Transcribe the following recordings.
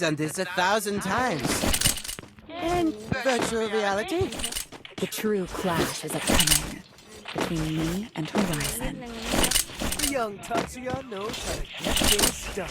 done this a thousand times. And virtual reality? The true clash is upcoming between me and Horizon. The young Tatsuya knows how to get things done.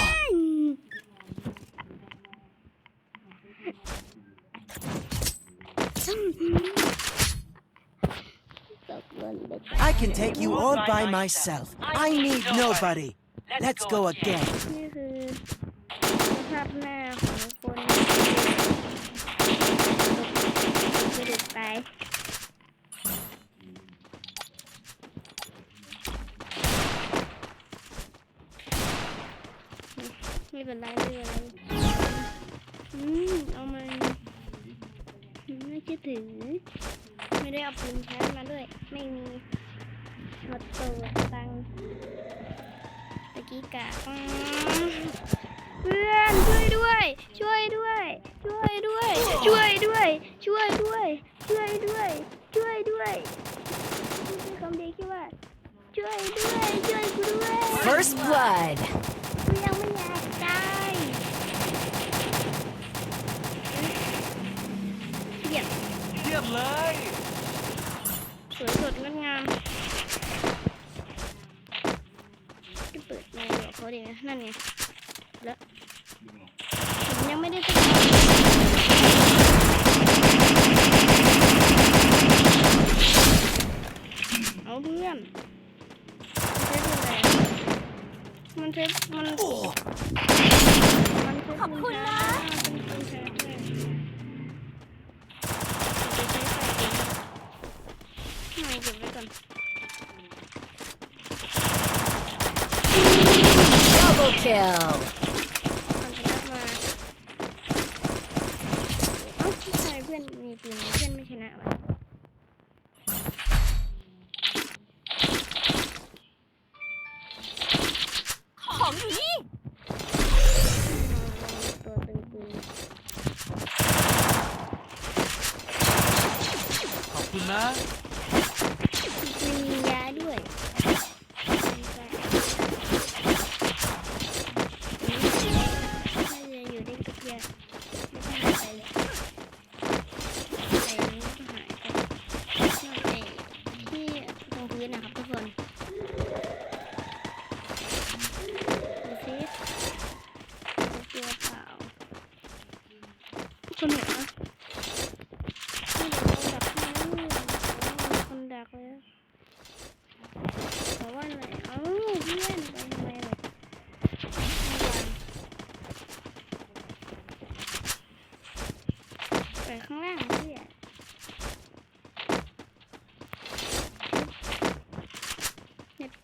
I can take you all by myself. I need nobody. Let's go again. นี่คือสภาพหน้าของคนจะดึกไปไม่เป็นไรไม่เป็นไร ไม่คิดถึงไม่ได้เอาปืนแชร์มาด้วย ไม่มีหมดตัวตังตะกี้กะเพื่อนช่วยด้วย ช่วยด้วย ช่วยด้วย ช่วยด้วย ช่วยด้วย ช่วยด้วย ช่วยด้วยคือคำเดียวที่ว่าช่วยด้วย ช่วยด้วย First blood. กูยังไม่อยากตาย เหี้ยเยี่ยมเลย สวยสดงดงามจะเปิดไมค์บอกเขาดีนะนั่นไงแล้วผมยังไม่ได้สักเอาเพื่อนมันใช้ปืนอะไรมันใช้มันมันใช้ปืนช้าเป็นปืนช้าด้วยจะใช้ใส่เองไม่เก็บไว้ก่อน Double kill. มันชนะมาเอ้าทำไมเพื่อนมีปืนเพื่อนไม่ชนะวะของอยู่นี่ตัวตึงปืนขอบคุณนะ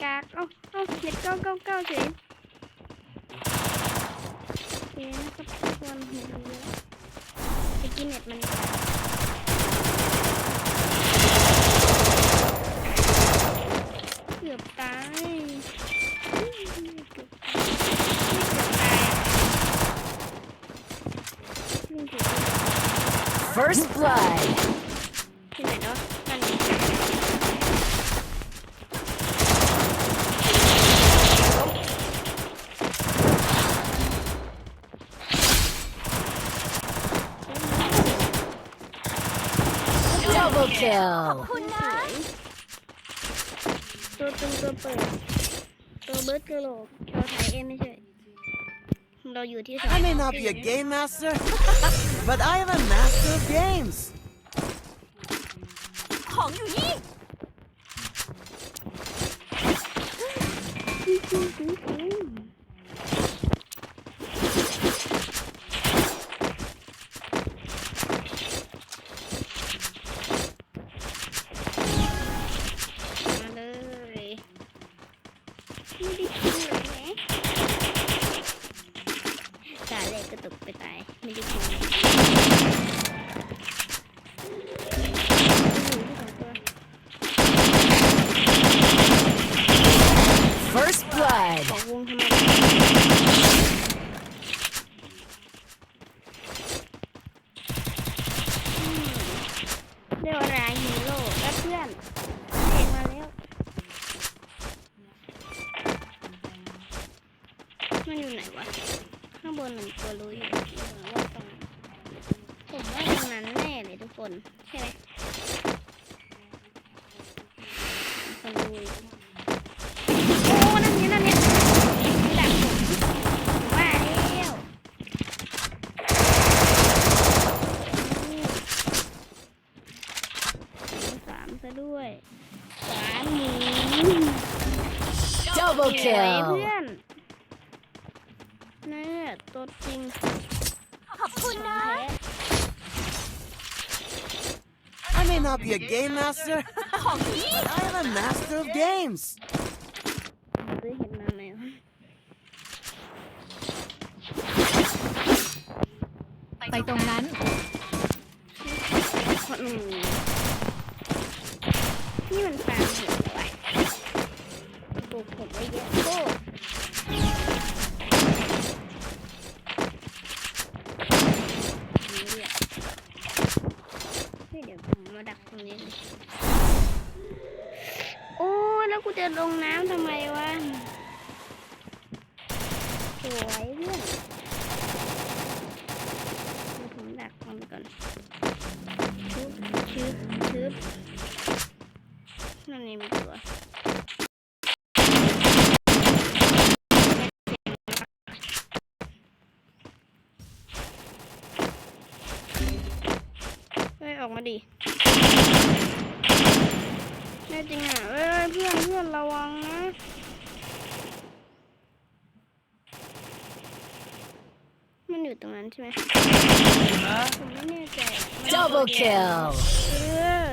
เน็ตกากเอ้าเอ้าเน็ตเก้าเก้าเก้าเฉยโอเคนะครับทุกคนเห็นเยอะไปกินเน็ตมันเกือบตายเกือบตายเกือบตาย First blood. Double kill. ตัวตึงตัวเปิด ตัวเบิร์ดกระโหลกชาวไทยเอ็มไม่ใช่ เราอยู่ที่สอง I may not be a game master, but I am a master of games. ของอยู่นี่ ไม่ได้กินหรอกแหมตาแรกก็ตกไปตาย ไม่ได้คิดโอ้โหสองตัว First blood. ของวงทำไมอืมเรียกว่าไรฮีโร่และเพื่อนเด็กมาแล้ว มันอยู่ไหนวะ ข้างบนหนึ่งตัวรู้อยู่ว่าตรงไหนผมว่าตรงนั้นแน่เลยทุกคนใช่ไหมคนรู้อยู่โอ้นั่นนี่นั่นเนี่ยหลังผมว่าแล้วอืมสามซะด้วยสามหมู Double สวย kill. เพื่อน นี่ตัวจริง ขอบคุณนะ I may not be a game master, but I am a master of games. ซื้อเห็นมาไหมวะ ไปตรงนั้น คนหนึ่งนี่มันฟาร์มเห็ดเหรอ รอ ล้วกูจะลงน้ำทำไมวะ สวยเพื่อนเดี๋ยวผมดักมันก่อนชึบชึบชึบนั่นนี่มีตัวเฮ้ยออกมาดิ แน่จริงอะเอ้ยเพื่อนเพื่อนระวังนะมันอยู่ตรงนั้นใช่ไหมผมไม่แน่ใจอะ Double kill. เออ